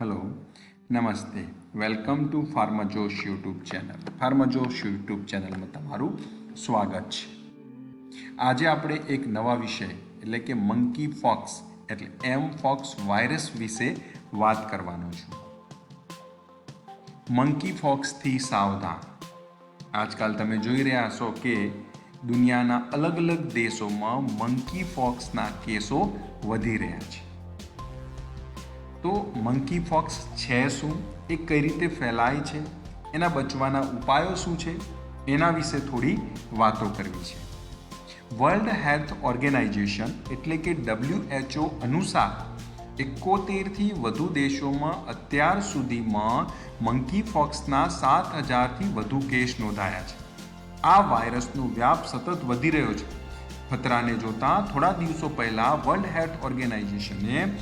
Hello નમસ્તે welcome to PharmaJosh YouTube channel PharmaJosh YouTube ચેનલમાં તમારું સ્વાગત છે. આજે આપણે એક નવા વિષય, એટલે કે મંકી ફોક્સ એટલે એમ ફોક્સ વાયરસ વિશે વાત કરવાનો છું. મંકી ફોક્સથી સાવધાન. આજકાલ તમે જોઈ રહ્યા છો કે દુનિયાના અલગ અલગ દેશોમાં મંકી ફોક્સના કેસો વધી રહ્યા છે. તો મંકી ફોક્સ છે શું? એ કઈ રીતે ફેલાય છે? એના બચવાના ઉપાયો શું છે? એના વિશે થોડી વાતો કરવી છે. વર્લ્ડ હેલ્થ ઓર્ગેનાઇઝેશન એટલે કે ડબલ્યુએચઓ અનુસાર એકોતેરથી વધુ દેશોમાં અત્યાર સુધીમાં મંકી ફોક્સના સાત હજારથી વધુ કેસ નોંધાયા છે. આ વાયરસનો વ્યાપ સતત વધી રહ્યો છે. ખતરાને જોતા થોડા દિવસો પહેલાં વર્લ્ડ હેલ્થ ઓર્ગેનાઇઝેશને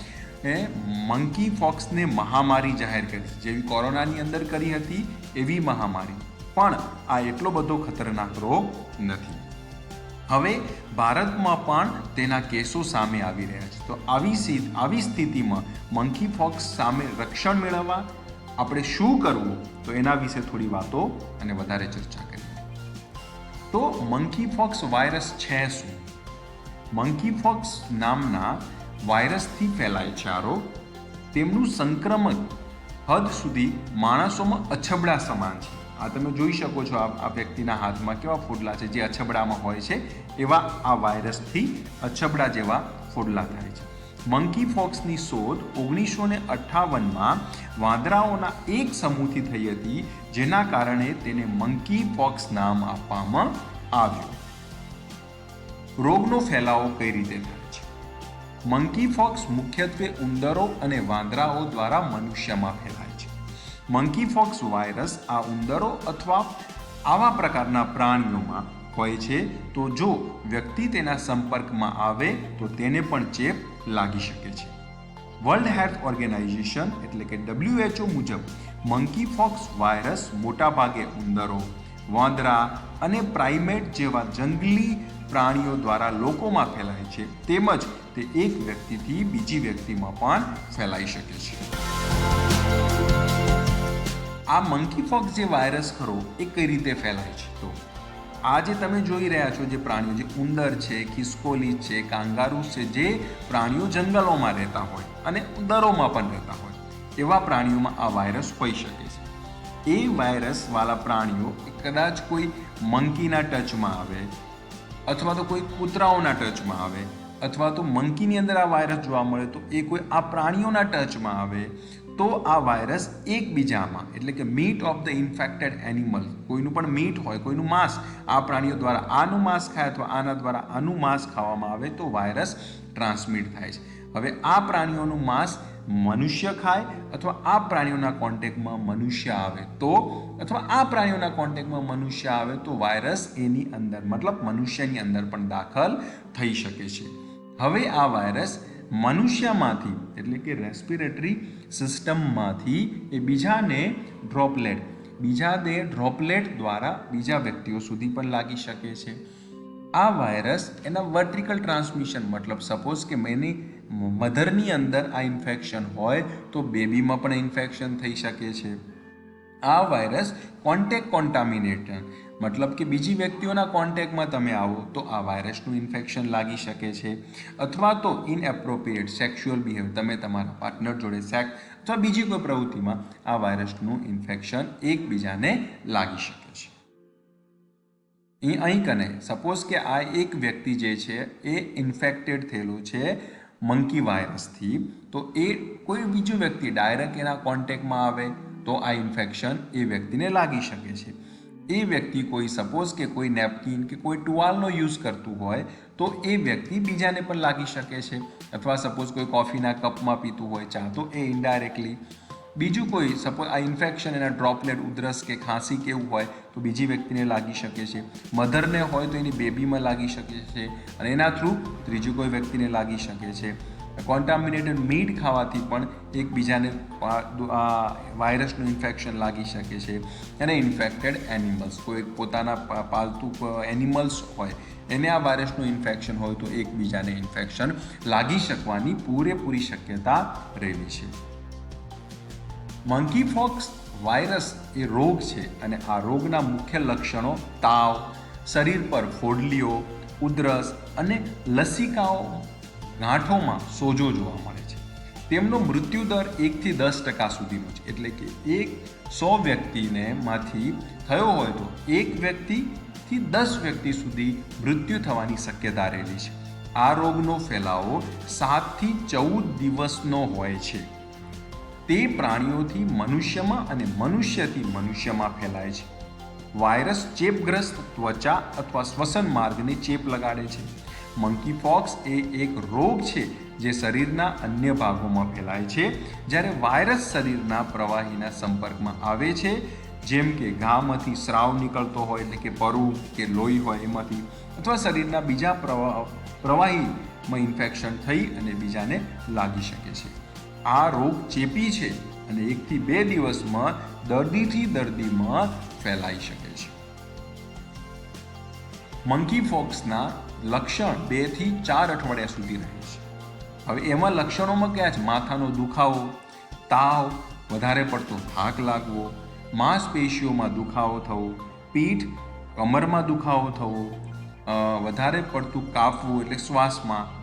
એ મંકી ફોક્સને મહામારી જાહેર કરી, જેવી કોરોનાની અંદર કરી હતી એવી મહામારી. પણ આ એટલો બધો ખતરનાક રોગ નથી. હવે ભારતમાં પણ તેના કેસો સામે આવી રહ્યા છે. તો આવી આવી સ્થિતિમાં મંકી ફોક્સ સામે રક્ષણ મેળવવા આપણે શું કરવું? તો એના વિશે થોડી વાતો અને વધારે ચર્ચા કરીએ. તો મંકી ફોક્સ વાયરસ છે શું? મંકી ફોક્સ નામના વાયરસથી ફેલાય છે આ રોગ તેમનું સંક્રમણ હદ સુધી માણસોમાં અછબડા સમાન છે. આ તમે જોઈ શકો છો આ વ્યક્તિના હાથમાં કેવા ફોડલા છે, જે અછબડામાં હોય છે, એવા આ વાયરસથી અછબડા જેવા ફોડલા થાય છે. મંકી ફોક્સની શોધ ઓગણીસો ને અઠ્ઠાવનમાં વાંદરાઓના એક સમૂહથી થઈ હતી, જેના કારણે તેને મંકી ફોક્સ નામ આપવામાં આવ્યું. રોગનો ફેલાવો કઈ રીતે થાય? મંકી ફોક્સ મુખ્યત્વે ઉંદરો અને વાંદરાઓ દ્વારા મનુષ્યમાં ફેલાય છે. મંકી ફોક્સ વાયરસ આ ઉંદરો અથવા આવા પ્રકારના પ્રાણીઓમાં હોય છે, તો જો વ્યક્તિ તેના સંપર્કમાં આવે, તો તેને પણ ચેપ લાગી શકે છે. વર્લ્ડ હેલ્થ ઓર્ગેનાઇઝેશન એટલે કે ડબ્લ્યુએચઓ મુજબ મંકી ફોક્સ વાયરસ મોટાભાગે ઉંદરો, વાંદરા અને પ્રાઇમેટ જેવા જંગલી પ્રાણીઓ દ્વારા લોકોમાં ફેલાય છે, તેમજ તે એક વ્યક્તિથી બીજી વ્યક્તિમાં પણ ફેલાઈ શકે છે. આ મંકી ફોક્સ જે વાયરસ ખરો, એ કઈ રીતે ફેલાય છે? તો આ જે તમે જોઈ રહ્યા છો જે પ્રાણીઓ જે ઉંદર છે, ખિસકોલી છે, કાંગારૂ છે, જે પ્રાણીઓ જંગલોમાં રહેતા હોય અને દરોમાં પણ રહેતા હોય, એવા પ્રાણીઓમાં આ વાયરસ હોઈ શકે છે. એ વાયરસવાળા પ્રાણીઓ કદાચ કોઈ મંકીના ટચમાં આવે અથવા તો કોઈ કૂતરાઓના ટચમાં આવે, અથવા તો મંકીની અંદર આ વાયરસ જોવા મળે, તો એ કોઈ આ પ્રાણીઓના ટચમાં આવે, તો આ વાયરસ એકબીજામાં, એટલે કે meat of the infected animal કોઈનું પણ મીટ હોય, કોઈનું માંસ, આ પ્રાણીઓ દ્વારા આનું માંસ ખાય અથવા આના દ્વારા આનું માંસ ખાવામાં આવે, તો વાયરસ ટ્રાન્સમિટ થાય છે. હવે આ પ્રાણીઓનું માંસ મનુષ્ય ખાય અથવા આ પ્રાણીઓના કોન્ટેક્ટમાં મનુષ્ય આવે તો? અથવા આ પ્રાણીઓના કોન્ટેક્ટમાં મનુષ્ય આવે તો વાયરસ એની અંદર, મતલબ મનુષ્યની અંદર પણ દાખલ થઈ શકે છે. હવે આ વાયરસ મનુષ્યમાંથી, એટલે કે રેસ્પિરેટરી સિસ્ટમમાંથી એ બીજાને ડ્રોપલેટ બીજા દે ડ્રોપલેટ દ્વારા બીજા વ્યક્તિઓ સુધી પણ લાગી શકે છે. આ વાયરસ એના વર્ટિકલ ટ્રાન્સમિશન મતલબ સપોઝ કે મેની મધરની અંદર આ ઇન્ફેક્શન હોય તો બેબીમાં પણ ઇન્ફેક્શન થઈ શકે છે. આ વાયરસ કોન્ટેક કોન્ટામિનેશન મતલબ કે બીજી વ્યક્તિઓના કોન્ટેક્ટમાં તમે આવો તો આ વાયરસનું ઇન્ફેક્શન લાગી શકે છે. અથવા તો ઇનએપ્રોપ્રિએટ સેક્સ્યુઅલ બિહેવ તમે તમારા પાર્ટનર જોડે સેક્સ અથવા બીજી કોઈ પ્રવૃત્તિમાં આ વાયરસનું ઇન્ફેક્શન એકબીજાને લાગી શકે છે. અહીં કને સપોઝ કે આ એક વ્યક્તિ જે છે એ ઇન્ફેક્ટેડ થયેલું છે મંકી વાયરસથી તો એ કોઈ બીજું વ્યક્તિ ડાયરેક્ટ એના કોન્ટેક્ટમાં આવે, તો આ ઇન્ફેક્શન એ વ્યક્તિને લાગી શકે છે. એ વ્યક્તિ કોઈ સપોઝ કે કોઈ નેપકિન કે કોઈ ટુવાલનો યુઝ કરતું હોય, તો એ વ્યક્તિ બીજાને પણ લાગી શકે છે. અથવા સપોઝ કોઈ કોફીના કપમાં પીતું હોય, ચા, તો એ ઇનડાયરેક્ટલી બીજું કોઈ સપોઝ આ ઇન્ફેક્શન એના ડ્રોપલેટ ઉધરસ કે ખાંસી કે એવું હોય, તો બીજી વ્યક્તિને લાગી શકે છે. મધરને હોય તો એની બેબીમાં લાગી શકે છે અને એના થ્રુ ત્રીજું કોઈ વ્યક્તિને લાગી શકે છે. કોન્ટામિનેટેડ મીટ ખાવાથી પણ એકબીજાને આ વાયરસનું ઇન્ફેક્શન લાગી શકે છે અને ઇન્ફેક્ટેડ એનિમલ્સ કોઈ પોતાના પાલતુ એનિમલ્સ હોય, એને આ વાયરસનું ઇન્ફેક્શન હોય તો એકબીજાને ઇન્ફેક્શન લાગી શકવાની પૂરેપૂરી શક્યતા રહેલી છે. મંકી ફોક્સ વાયરસ એ રોગ છે અને આ રોગના મુખ્ય લક્ષણો તાવ, શરીર પર ફોડલીઓ ઉધરસ અને લસિકાઓ ગાંઠોમાં સોજો જોવા મળે છે. તેમનો મૃત્યુ દર એકથી દસ ટકા સુધીનો છે. એટલે કે એક સો વ્યક્તિને માંથી થયો હોય તો એક વ્યક્તિથી દસ વ્યક્તિ સુધી મૃત્યુ થવાની શક્યતા રહેલી છે. આ રોગનો ફેલાવો સાતથી ચૌદ દિવસનો હોય છે. તે પ્રાણીઓથી મનુષ્યમાં અને મનુષ્યથી મનુષ્યમાં ફેલાય છે. વાયરસ ચેપગ્રસ્ત ત્વચા અથવા શ્વસન માર્ગને ચેપ લગાડે છે. મંકી ફોક્સ એ એક રોગ છે જે શરીરના અન્ય ભાગોમાં ફેલાય છે. જ્યારે વાયરસ શરીરના પ્રવાહીના સંપર્કમાં આવે છે, જેમ કે ઘામાંથી સ્રાવ નીકળતો હોય એટલે કે પરુ કે લોહી હોય એમાંથી, અથવા શરીરના બીજા પ્રવાહ, પ્રવાહીમાં ઇન્ફેક્શન થઈ અને બીજાને લાગી શકે છે. આ રોગ ચેપી છે અને એકથી બે દિવસમાં દર્દીથી દર્દીમાં ફેલાઈ શકે છે. મંકી ફોક્સના લક્ષણ બેથી ચાર અઠવાડિયા સુધી રહે છે. હવે એમાં લક્ષણોમાં કયા છે? માથાનો દુખાવો, તાવ, વધારે પડતો થાક લાગવો, માંસપેશીઓમાં દુખાવો થવો, પીઠ, કમરમાં દુખાવો થવો વધારે પડતું કાપવું એટલે શ્વાસમાં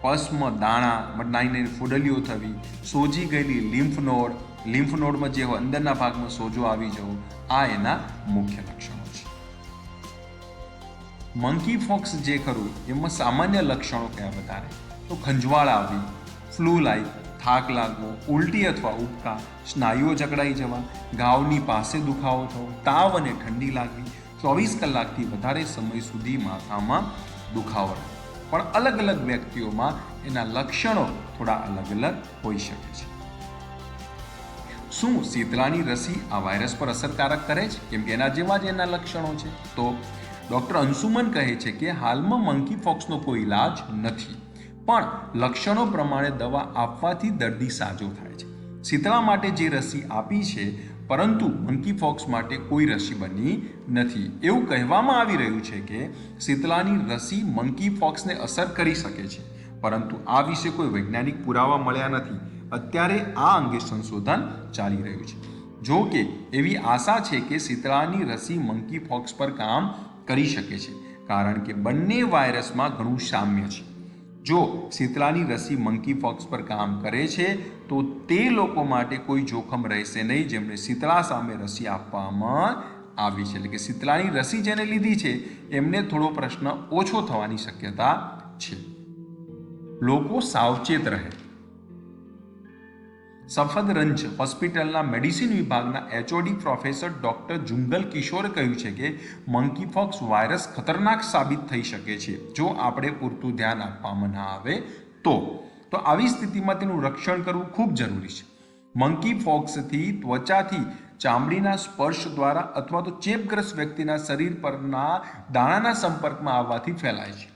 પસમાં, દાણા નાની નાની ફૂડલીઓ થવી, સોજી ગયેલી લિમ્ફ નોડ, લિમ્ફ નોડમાં જે અંદરના ભાગમાં સોજો આવી જવો, આ એના મુખ્ય લક્ષણો છે. મંકી ફોક્સ જે ખરું, એમાં સામાન્ય લક્ષણો કયા વધારે? તો ખંજવાળ આવી ફ્લૂ લાઈક થાક લાગવો, ઉલટી અથવા ઉબકા, સ્નાયુઓ જકડાઈ જવા, ગાવની પાસે દુખાવો થવો, તાવ અને ઠંડી લાગવી, ચોવીસ કલાકથી વધારે સમય સુધી માથામાં દુખાવો પણ અલગ અલગ વ્યક્તિઓમાં એના લક્ષણો થોડા અલગ અલગ હોઈ શકે છે. શું શીતળાની રસી આ વાયરસ પર અસરકારક કરે છે? કેમ કે એના જેવા જ એના લક્ષણો છે. તો ડૉક્ટર અંશુમન કહે છે કે હાલમાં મંકી ફોક્સનો કોઈ ઇલાજ નથી. પણ લક્ષણો પ્રમાણે દવા આપવાથી દર્દી સાજો થાય છે. શીતળા માટે જે રસી આપી છે પરંતુ મંકી ફોક્સ માટે કોઈ રસી બની નથી. એવું કહેવામાં આવી રહ્યું છે કે શીતળાની રસી મંકી ફોક્સને અસર કરી શકે છે. પરંતુ આ વિશે કોઈ વૈજ્ઞાનિક પુરાવા મળ્યા નથી. અત્યારે આ અંગે સંશોધન ચાલી રહ્યું છે. જો કે એવી આશા છે કે શીતળાની રસી મંકી ફોક્સ પર કામ કરી શકે છે. કારણ કે બંને વાયરસમાં ઘણું સામ્ય છે. જો શીતલાની રસી મંકી ફોક્સ પર કામ કરે છે, તો તે લોકો માટે કોઈ જોખમ રહેશે નહીં. જેમણે શીતળા સામે રસી આપવામાં આવી છે. એટલે કે શીતળાની રસી જેને લીધી છે, એમને થોડો પ્રશ્ન ઓછો થવાની શક્યતા છે. લોકો સાવચેત રહે. સફદરંજ હોસ્પિટલના મેડિસિન વિભાગના એચઓડી પ્રોફેસર ડોક્ટર જુંગલ કિશોરે કહ્યું છે કે મંકીફોક્સ વાયરસ ખતરનાક સાબિત થઈ શકે છે. જો આપણે પૂરતું ધ્યાન આપવામાં ના આવે તો. તો આવી સ્થિતિમાં તેનું રક્ષણ કરવું ખૂબ જરૂરી છે. મંકી ફોક્સથી ત્વચાથી ચામડીના સ્પર્શ દ્વારા અથવા તો ચેપગ્રસ્ત વ્યક્તિના શરીર પરના દાણાના સંપર્કમાં આવવાથી ફેલાય છે.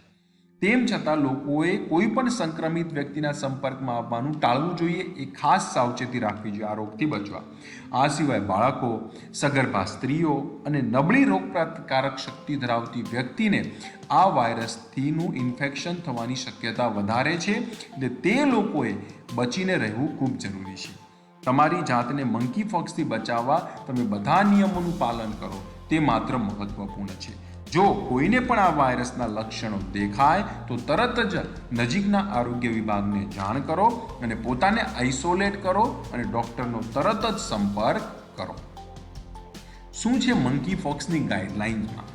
તેમ છતાં લોકોએ કોઈ પણ સંક્રમિત વ્યક્તિના સંપર્કમાં આવવાનું ટાળવું જોઈએ એ ખાસ સાવચેતી રાખવી જોઈએ આ રોગથી બચવા. આ સિવાય બાળકો, સગર્ભા સ્ત્રીઓ અને નબળી રોગપ્રતિકારક શક્તિ ધરાવતી વ્યક્તિને આ વાયરસથીનું ઇન્ફેક્શન થવાની શક્યતા વધારે છે એટલે તે લોકોએ બચીને રહેવું ખૂબ જરૂરી છે. તમારી જાતને મંકી ફોક્સથી બચાવવા તમે બધા નિયમોનું પાલન કરો તે માત્ર મહત્વપૂર્ણ છે. જો કોઈને પણ આ વાયરસના લક્ષણો દેખાય, તો તરત જ નજીકના આરોગ્ય વિભાગને જાણ કરો અને પોતાને આઇસોલેટ કરો અને ડૉક્ટરનો તરત જ સંપર્ક કરો. શું છે મંકી ફોક્સની ગાઈડલાઇન્સમાં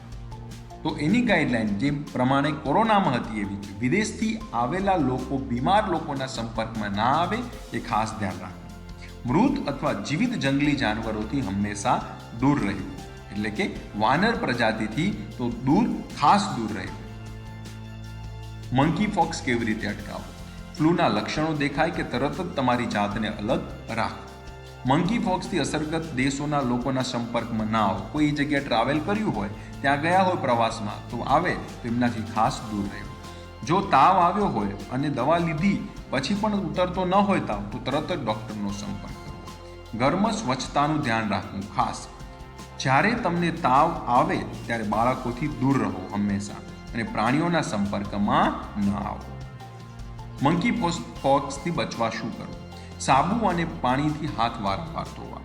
તો એની ગાઈડલાઇન જે પ્રમાણે કોરોનામાં હતી એવી છે વિદેશથી આવેલા લોકો બીમાર લોકોના સંપર્કમાં ના આવે એ ખાસ ધ્યાન રાખવું. મૃત અથવા જીવિત જંગલી જાનવરોથી હંમેશા દૂર રહેવું. એટલે કે વાનર પ્રજાતિથી તો દૂર, ખાસ દૂર રહે. મંકી ફોક્સ કેવી રીતે અટકાવો? ફ્લૂના લક્ષણો દેખાય કે તરત જ તમારી જાતને અલગ રાખો. મંકી ફોક્સથી અસરગ્રસ્ત દેશોના લોકોના સંપર્કમાં ના આવો. કોઈ જગ્યાએ ટ્રાવેલ કર્યું હોય, ત્યાં ગયા હોય પ્રવાસમાં, તો આવે, તો એમનાથી ખાસ દૂર રહેવું. જો તાવ આવ્યો હોય અને દવા લીધી, પછી પણ ઉતરતો ન હોય તાવ, તો તરત જ ડૉક્ટરનો સંપર્ક કરવો. ઘરમાં સ્વચ્છતાનું ધ્યાન રાખવું, ખાસ જ્યારે તમને તાવ આવે ત્યારે બાળકોથી દૂર રહો હંમેશા અને પ્રાણીઓના સંપર્કમાં ન આવો. મંકી પોક્સથી બચવા શું કરવું સાબુ અને પાણીથી હાથ વારંવાર ધોવા.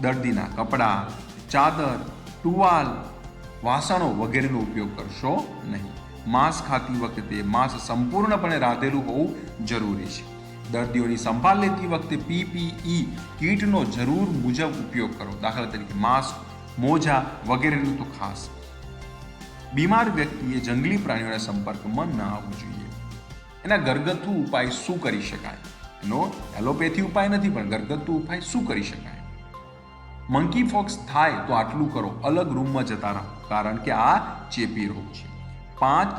દર્દીના કપડાં, ચાદર, ટુવાલ, વાસણો વગેરેનો ઉપયોગ કરશો નહીં. માંસ ખાતી વખતે માંસ સંપૂર્ણપણે રાંધેલું હોવું જરૂરી છે. દર્દીઓની સંભાળ લેતી વખતે પીપીઈ કીટનો જરૂર મુજબ ઉપયોગ કરો. દાખલા તરીકે માસ્ક મોજા વગેરેનું તો ખાસ. બીમાર વ્યક્તિએ જંગલી પ્રાણીઓના સંપર્કમાં ન આવવું જોઈએ. એના ઘરગથ્થુ ઉપાય શું કરી શકાય? એનો એલોપેથી ઉપાય નથી, પણ ઘરગથ્થુ ઉપાય શું કરી શકાય? મંકી ફોક્સ થાય તો આટલું કરો, અલગ રૂમમાં જતા રહો, કારણ કે આ ચેપી રોગ છે. પાંચ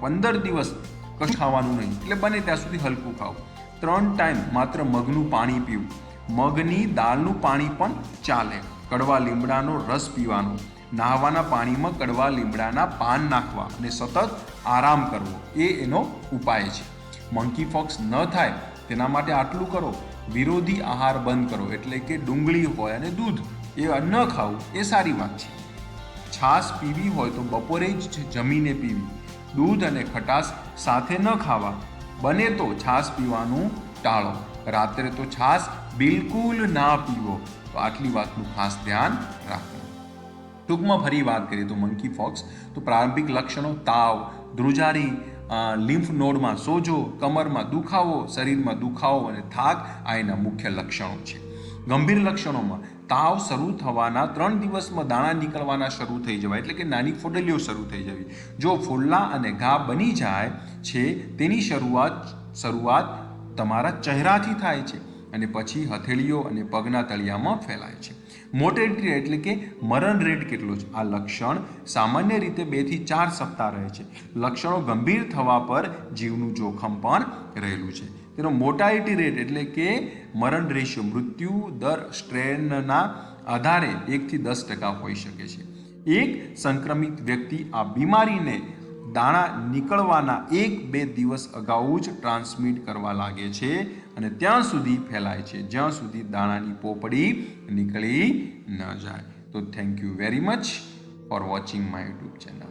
પંદર દિવસ કશું ખાવાનું નહીં, એટલે બને ત્યાં સુધી હલકું ખાવું ત્રણ ટાઈમ માત્ર મગનું પાણી પીવું. મગની દાળનું પાણી પણ ચાલે. કડવા લીમડાનો રસ પીવાનો, નાહવાના પાણીમાં કડવા લીમડાના પાન નાખવા અને સતત આરામ કરવો, એ એનો ઉપાય છે. મંકી ફોક્સ ન થાય તેના માટે આટલું કરો, વિરોધી આહાર બંધ કરો, એટલે કે ડુંગળી હોય અને દૂધ, એ ન ખાવું, એ સારી વાત છે. છાશ પીવી હોય તો બપોરે જ જમીને પીવી. દૂધ અને ખટાશ સાથે ન ખાવા, બને તો છાશ પીવાનું ટાળો. રાત્રે તો છાશ બિલકુલ ના પીવો. તો આટલી વાતનું ખાસ ધ્યાન રાખવું ટૂંકમાં ફરી વાત કરીએ તો મંકી ફોક્સ તો પ્રારંભિક લક્ષણો તાવ, ધ્રુજારી લિમ્ફ નોડમાં સોજો, કમરમાં દુખાવો, શરીરમાં દુખાવો અને થાક આ એના મુખ્ય લક્ષણો છે. ગંભીર લક્ષણોમાં તાવ શરૂ થવાના ત્રણ દિવસમાં દાણા નીકળવાના શરૂ થઈ જવા એટલે કે નાની ફોડલીઓ શરૂ થઈ જવી. જો ફોલ્લા અને ઘા બની જાય છે, તેની શરૂઆત શરૂઆત તમારા ચહેરાથી થાય છે અને પછી હથેળીઓ અને પગના તળિયામાં ફેલાય છે. મોટેલિટી એટલે કે મરણ રેટ કેટલો છે? આ લક્ષણ સામાન્ય રીતે બેથી ચાર સપ્તાહ રહે છે. લક્ષણો ગંભીર થવા પર જીવનું જોખમ પણ રહેલું છે. તેનો મોટાલિટી રેટ એટલે કે મરણ રેશિયો, મૃત્યુ દર સ્ટ્રેનના આધારે એકથી દસ ટકા હોઈ શકે છે. એક સંક્રમિત વ્યક્તિ આ બીમારીને દાણા નીકળવાના એક બે દિવસ અગાઉ જ ટ્રાન્સમિટ કરવા લાગે છે અને ત્યાં સુધી ફેલાય છે. જ્યાં સુધી દાણાની પોપડી નીકળી ન જાય. તો thank you very much for watching my YouTube channel